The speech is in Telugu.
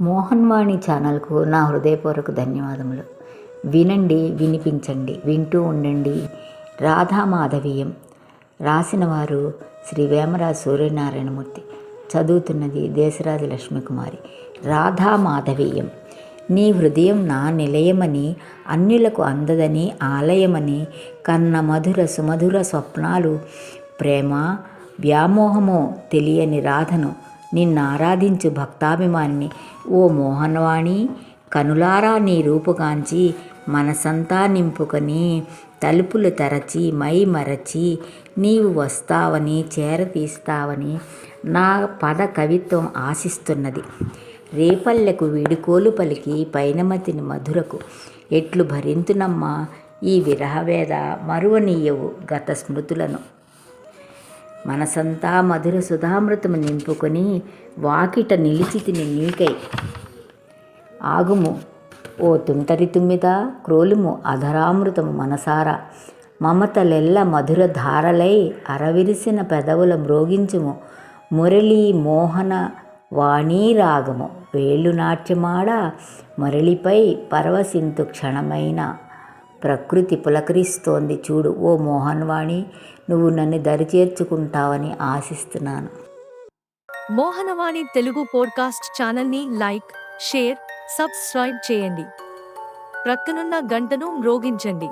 మోహన్వాణి ఛానల్కు నా హృదయపూర్వక ధన్యవాదములు. వినండి వినిపించండి వింటూ ఉండండి. రాధామాధవీయం రాసిన వారు శ్రీ వేమరాజు సూర్యనారాయణమూర్తి. చదువుతున్నది దేశరాజు లక్ష్మీకుమారి. రాధామాధవీయం నీ హృదయం నా నిలయమని అన్యులకు అందదని ఆలయమని కన్న మధుర సుమధుర స్వప్నాలు ప్రేమ వ్యామోహమో తెలియని రాధను నిన్ను ఆరాధించు భక్తాభిమానిని. ఓ మోహనవాణి కనులారా నీ రూపుగాంచి మనసంతా నింపుకొని తలుపులు తెరచి మై మరచి నీవు వస్తావని చేరతీస్తావని నా పద కవిత్వం ఆశిస్తున్నది. రేపల్లెకు వీడుకోలు పలికి పైనమతిని మధురకు. ఎట్లు భరింతునమ్మా ఈ విరహవేద మరువనీయవు గత స్మృతులను. మనసంతా మధుర సుధామృతము నింపుకొని వాకిట నిలిచి తిని నీకై. ఆగుము ఓ తుంటరి తుమ్మిద క్రోలుము అధరామృతము మనసారా. మమతలెల్ల మధుర ధారలై అరవిరిసిన పెదవుల మ్రోగించుము. మురళీ మోహన వాణీ రాగము. వేళ్ళు నాట్యమాడ మురళిపై పరవశింతు క్షణమైన. ప్రకృతి పులకరిస్తోంది చూడు ఓ మోహన్వాణి నువ్వు నన్ను దరిచేర్చుకుంటావని ఆశిస్తున్నాను. మోహనవాణి తెలుగు పోడ్కాస్ట్ ఛానల్ని లైక్ షేర్ సబ్స్క్రైబ్ చేయండి. ప్రక్కనున్న గంటను మ్రోగించండి.